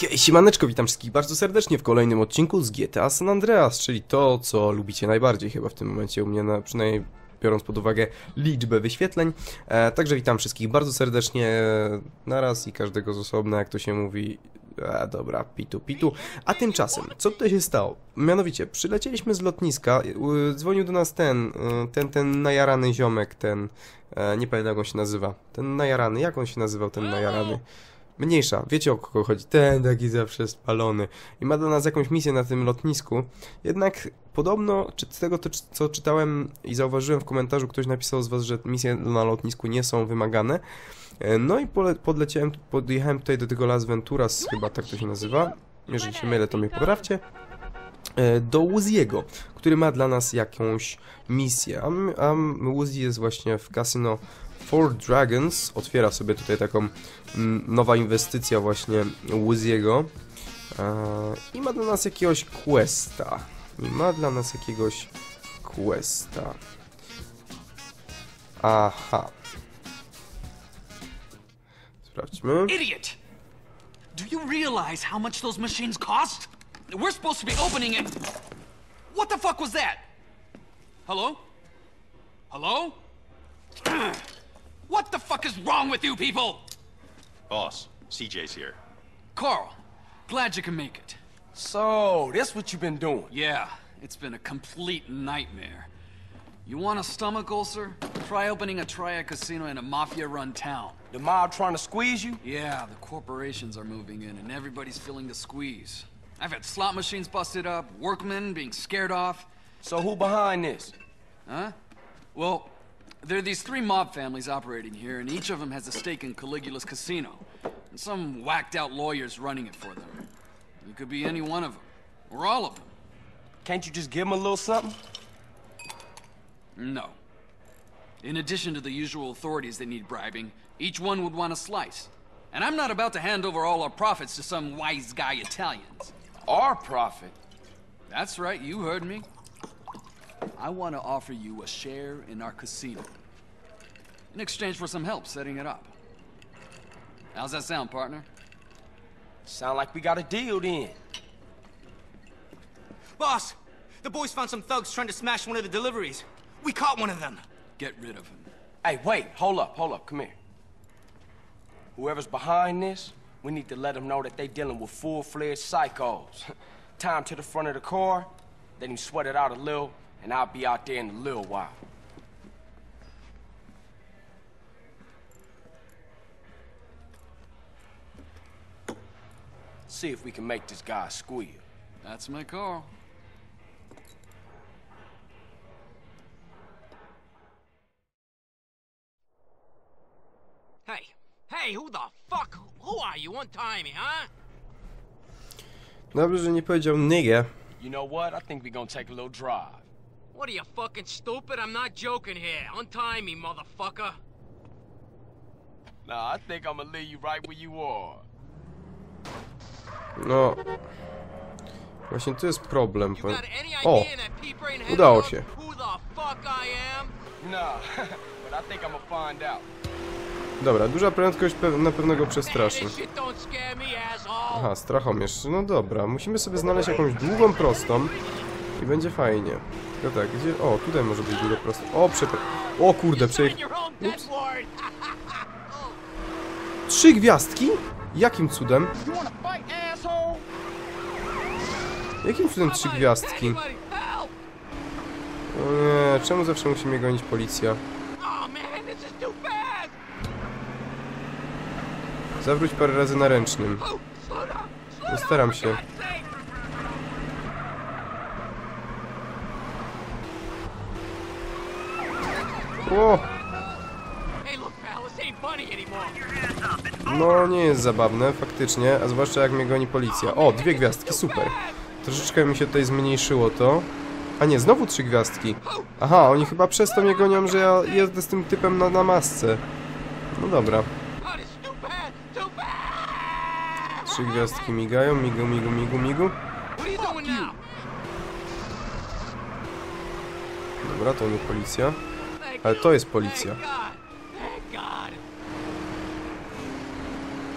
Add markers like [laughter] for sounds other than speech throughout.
Hej, siemaneczko, witam wszystkich bardzo serdecznie w kolejnym odcinku z GTA San Andreas, czyli to, co lubicie najbardziej chyba w tym momencie u mnie, na, przynajmniej biorąc pod uwagę liczbę wyświetleń. E, także witam wszystkich bardzo serdecznie e, naraz i każdego z osobna, jak to się mówi. A, dobra, pitu, pitu. A tymczasem, co tutaj się stało? Mianowicie, przylecieliśmy z lotniska, y, dzwonił do nas ten, y, ten, ten najarany ziomek, ten, e, nie pamiętam jak on się nazywa, ten najarany, jak on się nazywał, ten najarany? Mniejsza, wiecie o kogo chodzi, ten taki zawsze spalony. I ma dla nas jakąś misję na tym lotnisku, jednak podobno, czy z tego to, co czytałem i zauważyłem w komentarzu, ktoś napisał z was, że misje na lotnisku nie są wymagane, E, no i pole, podleciałem, podjechałem tutaj do tego Las Venturas, chyba tak to się nazywa, jeżeli się mylę, to mnie poprawcie, e, do Uziego, który ma dla nas jakąś misję, a, a jest właśnie w kasyno Four Dragons, otwiera sobie tutaj taką mm, nowa inwestycja właśnie Uziego e, i ma dla nas jakiegoś questa, i ma dla nas jakiegoś questa, aha, sprawdźmy. Idiot! Do you realize how much those machines cost? We're supposed to be opening it. What the fuck was that? Hello? Hello? [clears throat] What the fuck is wrong with you people? Boss, CJ's here. Carl, glad you can make it. So, that's what you've been doing. Yeah, it's been a complete nightmare. You want a stomach ulcer? Try opening a Triad casino in a mafia-run town. The mob trying to squeeze you? Yeah, the corporations are moving in and everybody's feeling the squeeze. I've had slot machines busted up, workmen being scared off. So who behind this? Huh? Well, there are these three mob families operating here, and each of them has a stake in Caligula's casino. And some whacked out lawyers running it for them. You could be any one of them, or all of them. Can't you just give them a little something? No. In addition to the usual authorities that need bribing, each one would want a slice. And I'm not about to hand over all our profits to some wise guy Italians. Our profit. That's right, you heard me. I want to offer you a share in our casino. In exchange for some help setting it up. How's that sound, partner? Sound like we got a deal then. Boss, the boys found some thugs trying to smash one of the deliveries. We caught one of them. Get rid of him. Hey, wait, hold up, hold up, come here. Whoever's behind this, we need to let them know that they dealing with full-fledged psychos. [laughs] Time to the front of the car, let him sweat it out a little, and I'll be out there in a little while. See if we can make this guy squeal. That's my call. Hey, hey, who the fuck? Who are you? Untie me, huh? Dobrze, że nie powiedział nigga. You know what? I think we're gonna take a little drive. What are you fucking stupid? I'm not joking here. Untie me, motherfucker. Nah, I think I'm gonna leave you right where you are. No. Właśnie tu jest problem. Any O! udało się. [laughs] Dobra, duża prędkość pe na pewno go przestraszy. Aha, strachomierz. No dobra, musimy sobie znaleźć jakąś długą prostą i będzie fajnie. Tylko tak, gdzie... O, tutaj może być długa prosta. O, przepra... O kurde, Sign przeje... your own dead warrant. Trzy gwiazdki? Jakim cudem? Jakim cudem trzy gwiazdki? O nie, czemu zawsze musi mnie gonić policja? Oh. Zawróć parę razy na ręcznym. No staram się. O! No, nie jest zabawne, faktycznie, a zwłaszcza jak mnie goni policja. O, dwie gwiazdki, super. Troszeczkę mi się tutaj zmniejszyło to. A nie, znowu trzy gwiazdki. Aha, oni chyba przez to mnie gonią, że ja jeżdżę z tym typem na, na masce. No dobra. Trzy gwiazdki migają, migu, migu, migu, migu. Dobra, to nie policja. Ale to jest policja.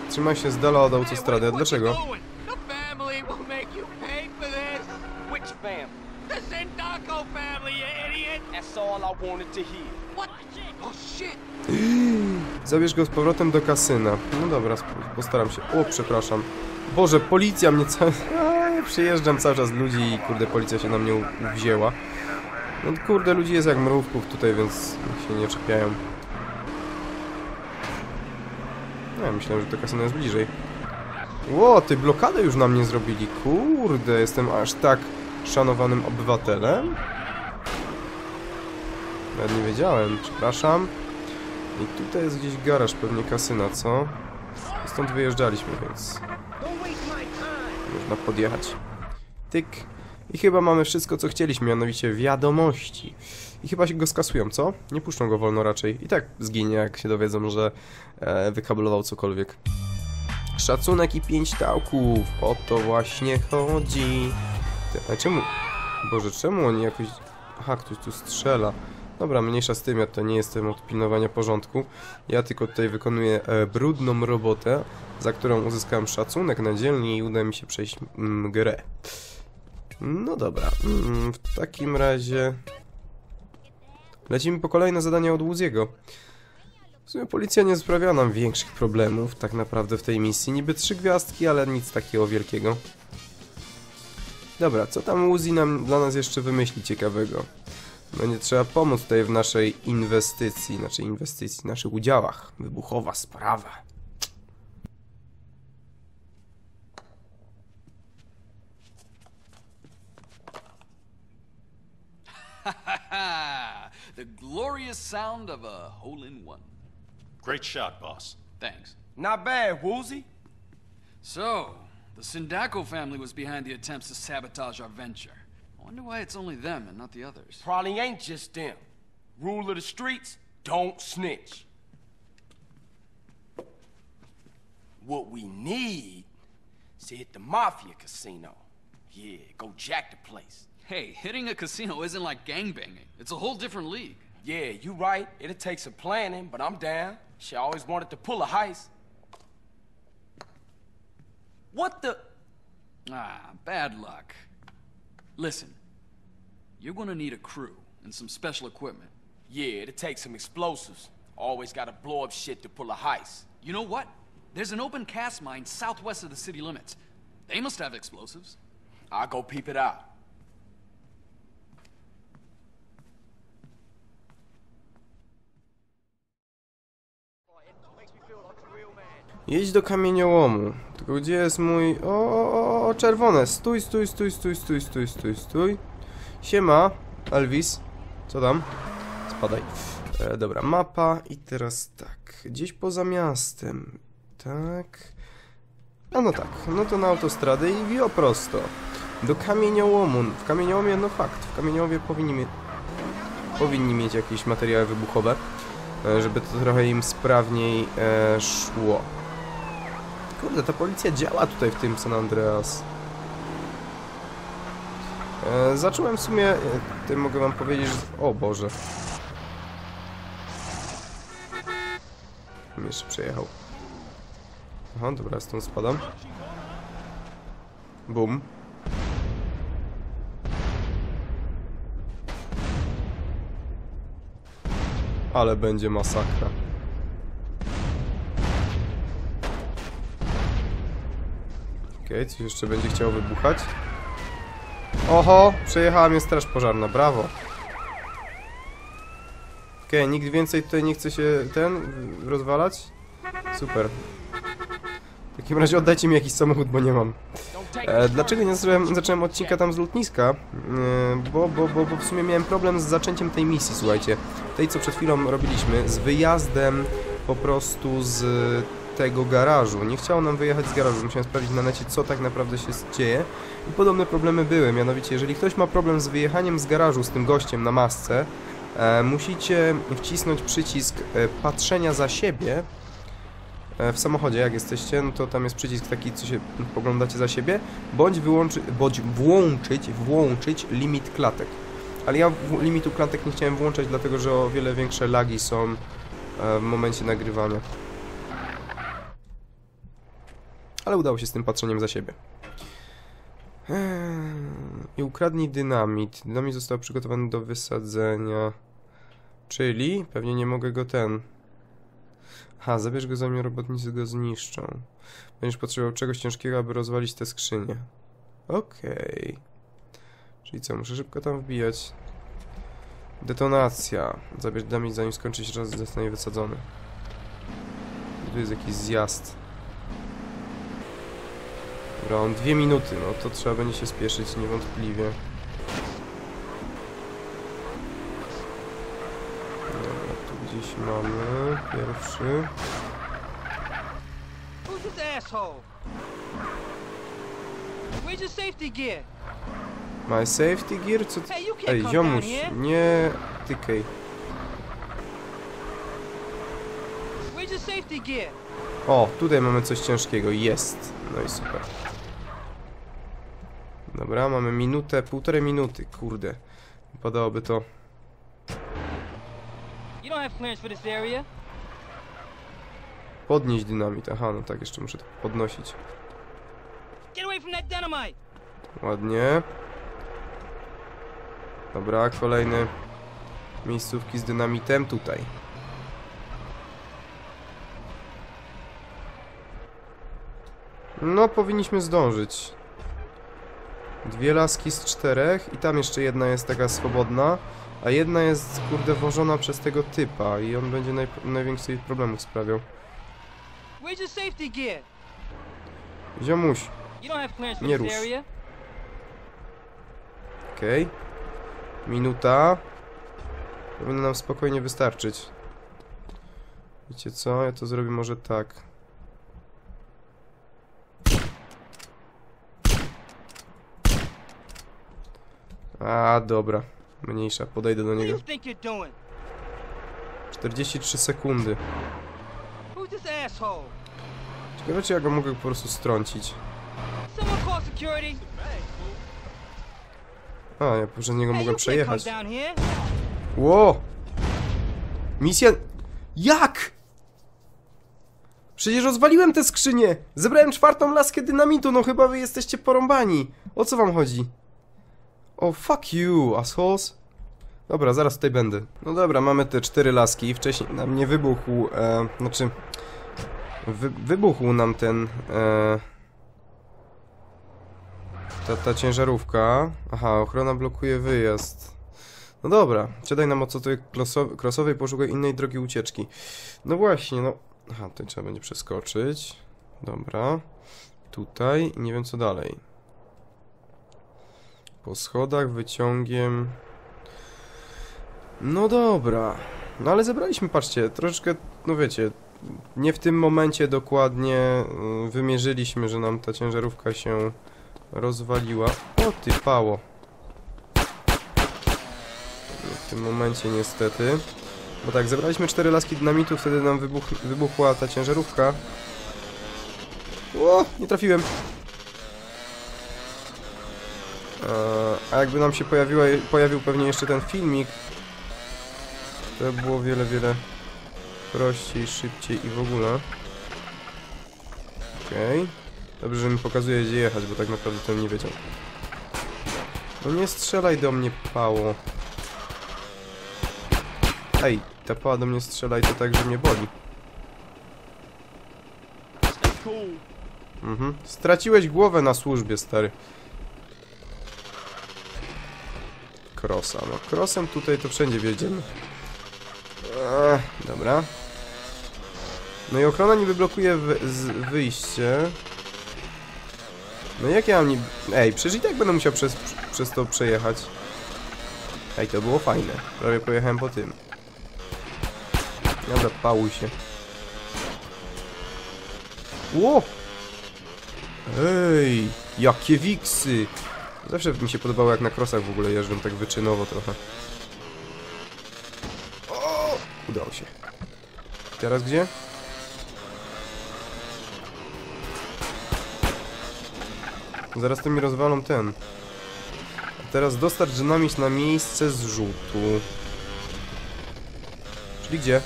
Trzymaj się z dala od autostrady. A dlaczego? [gasps] Zabierz go z powrotem do kasyna. No dobra, postaram się. O, przepraszam. Boże, policja mnie cały... [laughs] Przyjeżdżam cały czas ludzi i kurde, policja się na mnie wzięła. No kurde, ludzi jest jak mrówków tutaj, więc się nie czepiają. No, ja myślałem, że to kasyno jest bliżej. Ło, ty blokadę już na mnie zrobili. Kurde, jestem aż tak szanowanym obywatelem. Nawet nie wiedziałem, przepraszam. I tutaj jest gdzieś garaż, pewnie kasyna, co? Stąd wyjeżdżaliśmy, więc można podjechać. Tyk. I chyba mamy wszystko, co chcieliśmy, mianowicie wiadomości. I chyba się go skasują, co? Nie puszczą go wolno raczej. I tak zginie, jak się dowiedzą, że e, wykablował cokolwiek. Szacunek i pięć tałków. O to właśnie chodzi. A czemu... Boże, czemu oni jakoś... Aha, ktoś tu strzela. Dobra, mniejsza z tym, ja to nie jestem od pilnowania porządku. Ja tylko tutaj wykonuję e, brudną robotę, za którą uzyskałem szacunek na dzielni i uda mi się przejść mm, grę. No dobra, mm, w takim razie... Lecimy po kolejne zadania od Łuziego. W sumie policja nie sprawia nam większych problemów tak naprawdę w tej misji. Niby trzy gwiazdki, ale nic takiego wielkiego. Dobra, co tam Uzi nam dla nas jeszcze wymyśli ciekawego? Będzie trzeba pomóc tutaj w naszej inwestycji, naszej inwestycji, naszych udziałach. Wybuchowa sprawa. The glorious sound of a hole in one. Great shot, boss. Thanks. Not bad, Woolsey. So, the Sindaco family was behind the attempts to sabotage our venture. I wonder why it's only them and not the others. Probably ain't just them. Rule of the streets, don't snitch. What we need is to hit the Mafia Casino. Yeah, go jack the place. Hey, hitting a casino isn't like gangbanging. It's a whole different league. Yeah, you right. It'll take some planning, but I'm down. She always wanted to pull a heist. What the? Ah, bad luck. Listen, you're gonna need a crew and some special equipment. Yeah, it'll take some explosives. Always gotta blow up shit to pull a heist. You know what? There's an open cast mine southwest of the city limits. They must have explosives. I'll go peep it out. Jedź do kamieniołomu. Tylko gdzie jest mój... O, o, o, czerwone. Stój, stój, stój, stój, stój, stój, stój, stój. Siema, Elvis. Co tam? Spadaj. E, dobra, mapa i teraz tak. Gdzieś poza miastem. Tak. A no tak, no to na autostradę i wio prosto. Do kamieniołomu. W kamieniołomie, no fakt, w kamieniołomie powinni mieć... Powinni mieć jakieś materiały wybuchowe, e, żeby to trochę im sprawniej e, szło. Kurde, ta policja działa tutaj w tym San Andreas. E, zacząłem w sumie, e, tutaj mogę wam powiedzieć, że... O Boże. Jeszcze przejechał. Aha, dobra, stąd spadam. Bum. Ale będzie masakra. Okej, coś jeszcze będzie chciało wybuchać. Oho, przejechała mnie straż pożarna, brawo. Okej, nikt więcej tutaj nie chce się ten rozwalać? Super. W takim razie oddajcie mi jakiś samochód, bo nie mam. E, dlaczego nie zacząłem, zacząłem odcinka tam z lotniska? E, bo, bo, bo, bo w sumie miałem problem z zaczęciem tej misji, słuchajcie. Tej, co przed chwilą robiliśmy, z wyjazdem po prostu z tego garażu. Nie chciało nam wyjechać z garażu, musiałem sprawdzić na necie, co tak naprawdę się dzieje. I podobne problemy były, mianowicie, jeżeli ktoś ma problem z wyjechaniem z garażu z tym gościem na masce, e, musicie wcisnąć przycisk e, patrzenia za siebie e, w samochodzie, jak jesteście, no to tam jest przycisk taki, co się poglądacie za siebie, bądź, wyłączy, bądź włączyć, włączyć limit klatek. Ale ja limitu klatek nie chciałem włączać, dlatego że o wiele większe lagi są e, w momencie nagrywania. Ale udało się z tym patrzeniem za siebie. Eee, I ukradnij dynamit. Dynamit został przygotowany do wysadzenia. Czyli pewnie nie mogę go ten... Ha, zabierz go zanim robotnicy go zniszczą. Będziesz potrzebował czegoś ciężkiego, aby rozwalić te skrzynie. Okej. Czyli co, muszę szybko tam wbijać. Detonacja. Zabierz dami zanim skończy się czas zostanie wysadzony. Tu jest jakiś zjazd. Dobra, on dwie minuty, no to trzeba będzie się spieszyć niewątpliwie. Dobra, tu gdzieś mamy pierwszy. Who's this asshole? Where's your safety gear? My safety gear? Co ty... Ej, ziomuś, nie tykaj. O, tutaj mamy coś ciężkiego, jest. No i super. Dobra, mamy minutę, półtorej minuty, kurde. Wypadałoby to... Podnieść dynamit. Aha, no tak, jeszcze muszę to podnosić. Ładnie. Dobra, kolejne miejscówki z dynamitem tutaj. No, powinniśmy zdążyć. Dwie laski z czterech i tam jeszcze jedna jest taka swobodna, a jedna jest, kurde, wożona przez tego typa i on będzie naj, największych problemów sprawiał. Ziomuś, Nie rusz. Okej. Minuta. Powinno nam spokojnie wystarczyć. Wiecie co? Ja to zrobię może tak. A, dobra. Mniejsza. Podejdę do niego. you think you're doing? 43 sekundy. Ciekawe, czy ja go mogę po prostu strącić. A, ja przez niego mogę przejechać. Ło! Misja... Jak? Przecież rozwaliłem tę skrzynię! Zebrałem czwartą laskę dynamitu, no chyba wy jesteście porąbani. O co wam chodzi? O, fuck you, assholes. Dobra, zaraz tutaj będę. No dobra, mamy te cztery laski. Wcześniej nam nie wybuchł, e, znaczy... Wy, wybuchł nam ten... E, ta, ta ciężarówka. Aha, ochrona blokuje wyjazd. No dobra, czytaj nam o co kloso- crossowej, poszukaj innej drogi ucieczki. No właśnie, no... Aha, tutaj trzeba będzie przeskoczyć. Dobra. Tutaj i nie wiem co dalej. Po schodach, wyciągiem... No dobra. No ale zebraliśmy, patrzcie, troszeczkę, no wiecie, nie w tym momencie dokładnie y, wymierzyliśmy, że nam ta ciężarówka się rozwaliła. O ty pało. W tym momencie niestety. Bo tak, zebraliśmy cztery laski dynamitu, wtedy nam wybuch, wybuchła ta ciężarówka. O, nie trafiłem. Eee, a jakby nam się pojawiła, pojawił pewnie jeszcze ten filmik, to by było wiele, wiele prościej, szybciej i w ogóle. Okej. Dobrze, że mi pokazuje gdzie jechać, bo tak naprawdę ten nie wiedział. No nie strzelaj do mnie, pało. Ej, ta pała do mnie strzela i to tak, że mnie boli. Mhm. Straciłeś głowę na służbie, stary. Krosa, no krosem tutaj to wszędzie wjedziemy. Dobra. No i ochrona niby blokuje wyjście. No jak ja mam. Ej, przecież i tak będę musiał przez, przez to przejechać. Ej, to było fajne. Prawie pojechałem po tym. Dobra, pałuj się. Ło! Ej, jakie wiksy! Zawsze mi się podobało jak na krosach w ogóle jeżdżą, tak wyczynowo trochę. Udało się. Teraz gdzie? Zaraz to mi rozwalą ten. A teraz dostarcz dynamit na miejsce zrzutu. Czyli gdzie?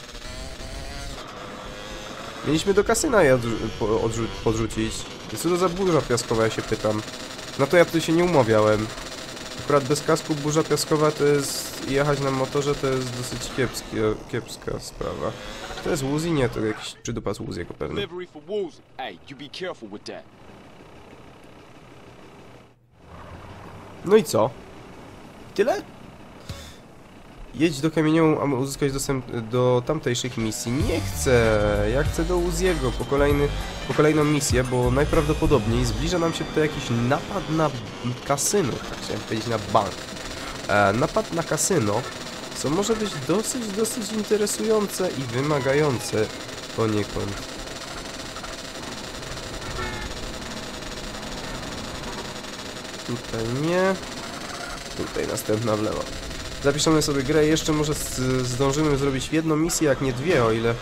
Mieliśmy do kasyna je odrzu podrzucić. I co to za burza piaskowa, ja się pytam. No to ja tutaj się nie umawiałem. Akurat bez kasku burza piaskowa to jest jechać na motorze to jest dosyć kiepskie, kiepska sprawa. To jest Uzi? Nie, to jakiś pewnie. Woozy. Be careful with that. No i co? Tyle? Jedź do kamieniołu, aby uzyskać dostęp do tamtejszych misji. Nie chcę, ja chcę do Uziego po, kolejny, po kolejną misję, bo najprawdopodobniej zbliża nam się tutaj jakiś napad na kasyno, tak chciałem powiedzieć na bank. E, napad na kasyno, co może być dosyć, dosyć interesujące i wymagające poniekąd. Tutaj nie. Tutaj następna w lewo. Zapiszemy sobie grę. Jeszcze może zdążymy zrobić jedną misję, jak nie dwie, o ile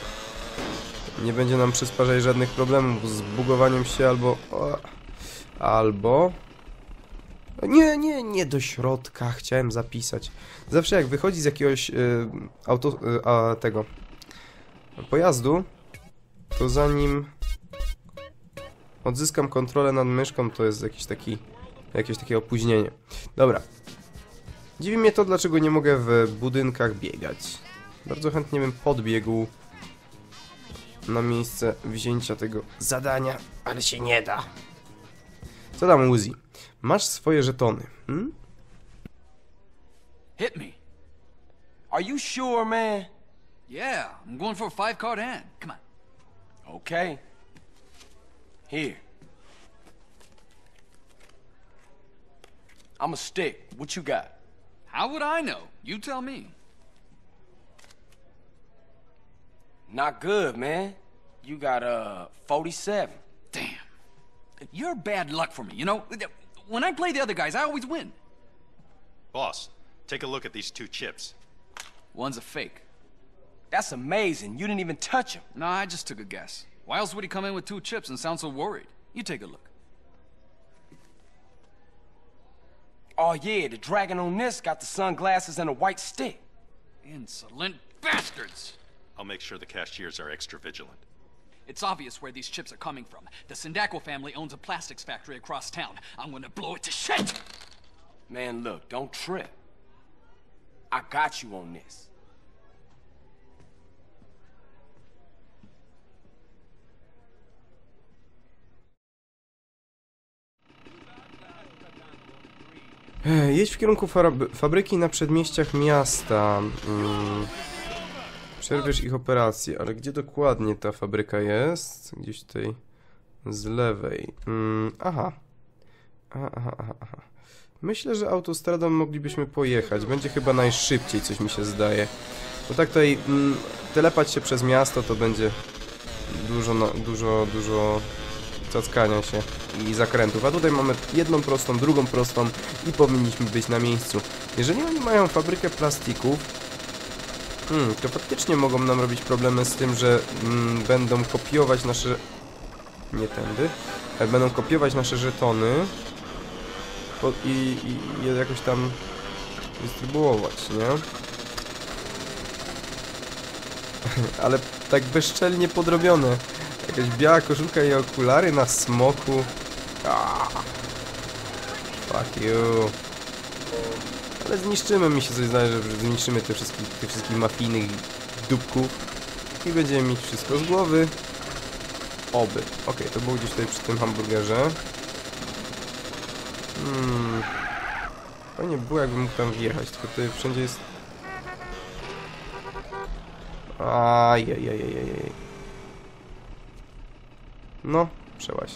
nie będzie nam przysparzać żadnych problemów z bugowaniem się albo... Albo... Nie, nie, nie do środka. Chciałem zapisać. Zawsze jak wychodzi z jakiegoś y, auto... Y, a, tego... pojazdu, to zanim odzyskam kontrolę nad myszką, to jest jakiś taki jakieś takie opóźnienie. Dobra. Dziwi mnie to, dlaczego nie mogę w budynkach biegać. Bardzo chętnie bym podbiegł na miejsce wzięcia tego zadania, ale się nie da. Co tam, Uzi? Masz swoje żetony, hmm? Hit me. Are you sure, man? Yeah, I'm going for a five card hand. Come on. Okay. Here. I'm a stick. What you got? How would I know? You tell me. Not good, man. You got uh 47. Damn. You're bad luck for me, you know? When I play the other guys, I always win. Boss, take a look at these two chips. One's a fake. That's amazing. You didn't even touch him. No, I just took a guess. Why else would he come in with two chips and sound so worried? You take a look. Oh yeah, the dragon on this got the sunglasses and a white stick. Insolent bastards! I'll make sure the cashiers are extra vigilant. It's obvious where these chips are coming from. The Sindako family owns a plastics factory across town. I'm gonna blow it to shit! Man, look, don't trip. I got you on this. Ech, Jedź w kierunku fabryki na przedmieściach miasta. Mm. Przerwiesz ich operację, ale gdzie dokładnie ta fabryka jest? Gdzieś tutaj z lewej. Mm. Aha. Aha, aha, aha. Myślę, że autostradą moglibyśmy pojechać. Będzie chyba najszybciej, coś mi się zdaje. Bo tak tutaj mm, telepać się przez miasto to będzie dużo, no, dużo, dużo cackania się i zakrętów. A tutaj mamy jedną prostą, drugą prostą i powinniśmy być na miejscu. Jeżeli oni mają fabrykę plastików, hmm, to faktycznie mogą nam robić problemy z tym, że mm, będą kopiować nasze... Nie tędy. Będą kopiować nasze żetony po, i, i je jakoś tam dystrybuować, nie? [laughs] Ale tak bezczelnie podrobione. Jakaś biała koszulka i okulary na smoku. Ah. Fuck you. Ale zniszczymy, mi się coś zdaje, że zniszczymy te wszystkich, tych wszystkich mafijnych dupków. I będziemy mieć wszystko z głowy. Oby. Okej, to było gdzieś tutaj przy tym hamburgerze. Hmm. Fajnie było, jakbym mógł tam wjechać, tylko tutaj wszędzie jest... Ajajajajajaj. No, przełaź.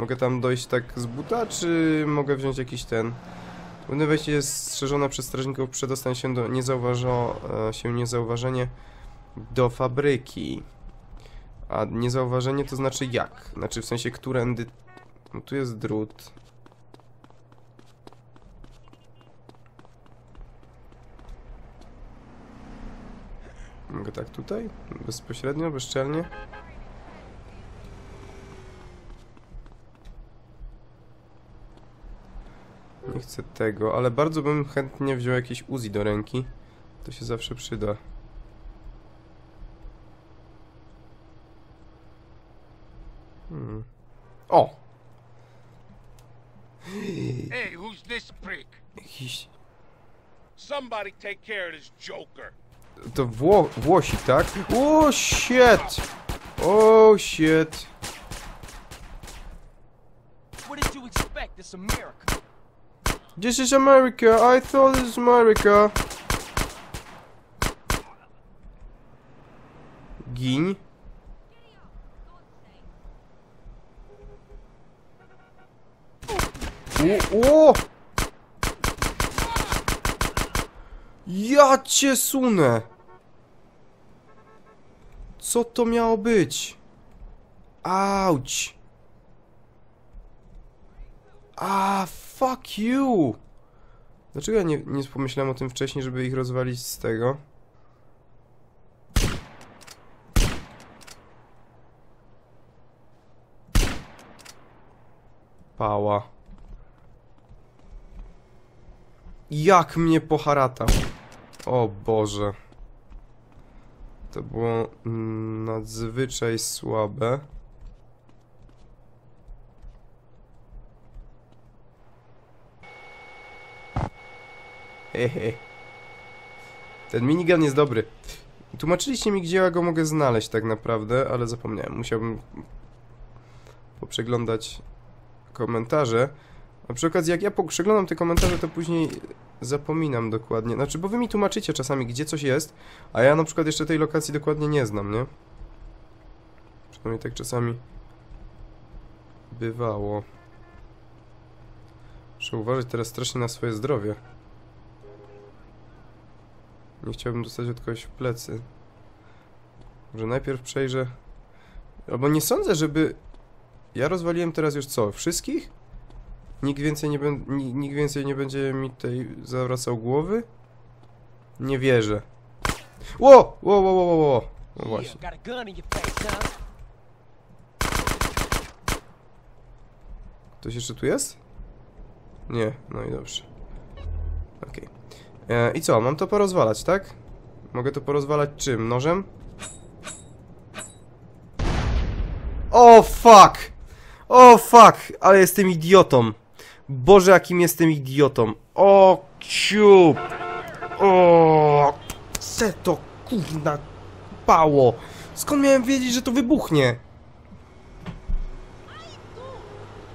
Mogę tam dojść tak z buta, czy mogę wziąć jakiś ten... Główne wejście jest strzeżone przez strażników, przedostań się do niezauważo... e, się niezauważenie do fabryki. A niezauważenie to znaczy jak? Znaczy w sensie którędy... No tu jest drut. Mogę tak tutaj? Bezpośrednio, bezczelnie? Nie chcę tego, ale bardzo bym chętnie wziął jakieś Uzi do ręki. To się zawsze przyda. Hmm. O! Hey, who's this prick? Jakiś... Somebody take care of this joker. To Wło Włosik, tak? O, shit! O, shit! What did you expect? It's America. This is America. I thought this is America. Gin. O! Ja cię sunę! Co to miało być? Auć! A, fuck you! Dlaczego ja nie, nie pomyślałem o tym wcześniej, żeby ich rozwalić z tego? Pała. Jak mnie poharatał. O Boże. To było nadzwyczaj słabe. [laughs] Ten minigun jest dobry. Tłumaczyliście mi, gdzie ja go mogę znaleźć tak naprawdę, ale zapomniałem. Musiałbym poprzeglądać komentarze. A przy okazji, jak ja przeglądam te komentarze, to później zapominam dokładnie. Znaczy, bo wy mi tłumaczycie czasami, gdzie coś jest, a ja na przykład jeszcze tej lokacji dokładnie nie znam, nie? Przynajmniej tak czasami bywało. Muszę uważać teraz strasznie na swoje zdrowie. Nie chciałbym dostać od kogoś w plecy. Może najpierw przejrzę... Albo nie sądzę, żeby... Ja rozwaliłem teraz już co? Wszystkich? Nikt więcej nie, ben... nikt więcej nie będzie mi tutaj zawracał głowy? Nie wierzę. Ło! Ło, ło, ło, ło. No właśnie. Ktoś jeszcze tu jest? Nie, no i dobrze. Okej. E, I co, mam to porozwalać, tak? Mogę to porozwalać czym? Nożem? O fuck! O fuck! Ale jestem idiotą. Boże, jakim jestem idiotą. O ciup! O! Se to kurna pało! Skąd miałem wiedzieć, że to wybuchnie?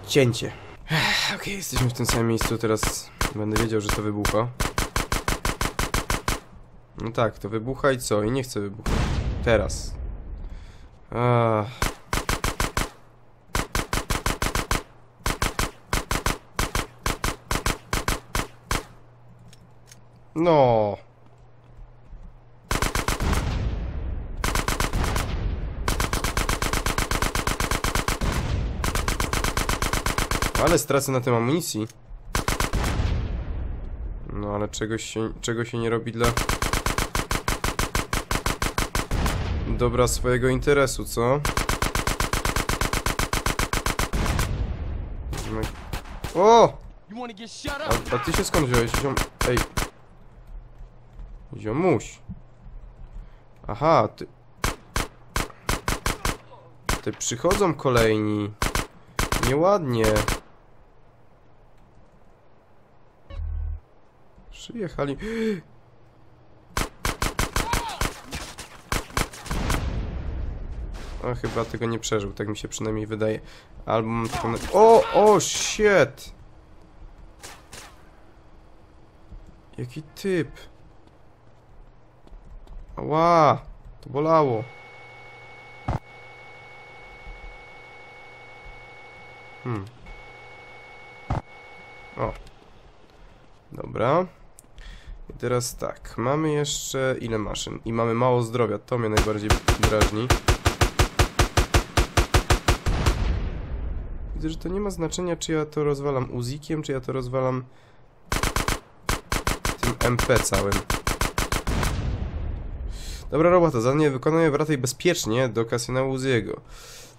Cięcie. Okej, jesteśmy w tym samym miejscu, teraz będę wiedział, że to wybucha. No tak, to wybucha i co? I nie chcę wybuchać. Teraz. Ach. No. Ale stracę na tym amunicji. No ale czegoś się, czego się nie robi dla... Dobra swojego interesu, co? O! A, a ty się skąd wziąłeś? Ziom... Ej. Ziomuś. Aha, ty... Ty przychodzą kolejni. Nieładnie. Przyjechali. O, chyba tego nie przeżył, tak mi się przynajmniej wydaje. Albo mam taką... O, o, shit! Jaki typ? Ała! To bolało. Hmm. O. Dobra. I teraz tak, mamy jeszcze ile maszyn? I mamy mało zdrowia, to mnie najbardziej drażni. Widzę, że to nie ma znaczenia, czy ja to rozwalam uzikiem, czy ja to rozwalam tym MP całym. Dobra robota, zadanie wykonuję wracaj bezpiecznie do kasynału Uziego.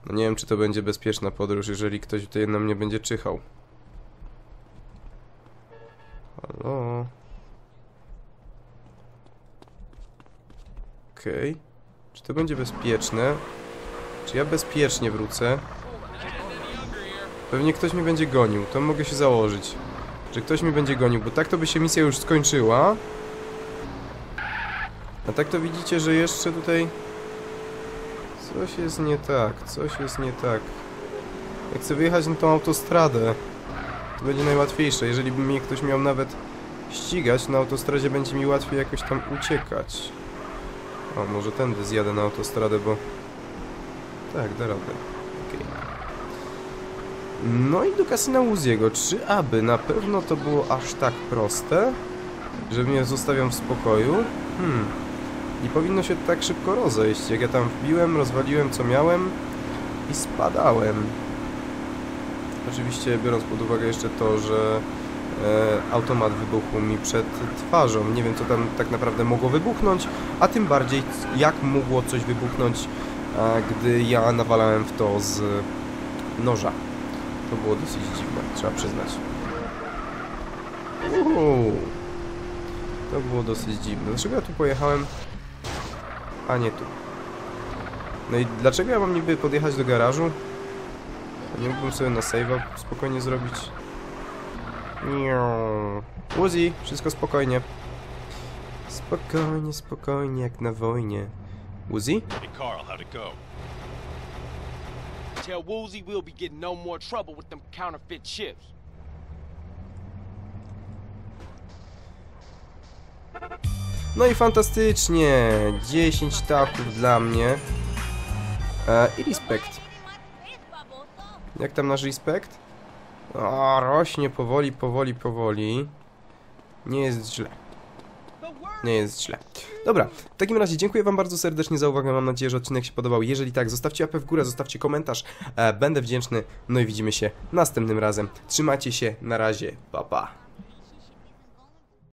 No nie wiem, czy to będzie bezpieczna podróż, jeżeli ktoś tutaj na mnie będzie czyhał. Halo? Okej. Czy to będzie bezpieczne? Czy ja bezpiecznie wrócę? Pewnie ktoś mnie będzie gonił, to mogę się założyć. że ktoś mnie będzie gonił, bo tak to by się misja już skończyła. A tak to widzicie, że jeszcze tutaj coś jest nie tak, coś jest nie tak. Jak chcę wyjechać na tą autostradę, to będzie najłatwiejsze. Jeżeli by mnie ktoś miał nawet ścigać, na autostradzie będzie mi łatwiej jakoś tam uciekać. O, może tędy zjadę na autostradę, bo... Tak, da radę. Okej. No i do kasyna Uziego. Czy aby na pewno to było aż tak proste, że mnie zostawiam w spokoju? Hmm. Nie powinno się tak szybko rozejść. Jak ja tam wbiłem, rozwaliłem co miałem i spadałem. Oczywiście biorąc pod uwagę jeszcze to, że e, automat wybuchł mi przed twarzą. Nie wiem co tam tak naprawdę mogło wybuchnąć, a tym bardziej jak mogło coś wybuchnąć, gdy ja nawalałem w to z noża. To było dosyć dziwne, trzeba przyznać. Uuu. To było dosyć dziwne. Dlaczego ja tu pojechałem, a nie tu? No i dlaczego ja mam niby podjechać do garażu? Nie mógłbym sobie na save'a spokojnie zrobić? Uzi, wszystko spokojnie. Spokojnie, spokojnie, jak na wojnie. Uzi? Hey, Carl, how'd it go? Tell Woozy we'll be getting no more trouble with them counterfeit ships. No i fantastycznie. 10 taków dla mnie. E, I respekt. Jak tam nasz respekt? O, rośnie powoli, powoli, powoli. Nie jest źle. Nie jest źle. Dobra, w takim razie dziękuję wam bardzo serdecznie za uwagę. Mam nadzieję, że odcinek się podobał. Jeżeli tak, zostawcie łapę w górę, zostawcie komentarz. E, będę wdzięczny. No i widzimy się następnym razem. Trzymajcie się, na razie, pa pa.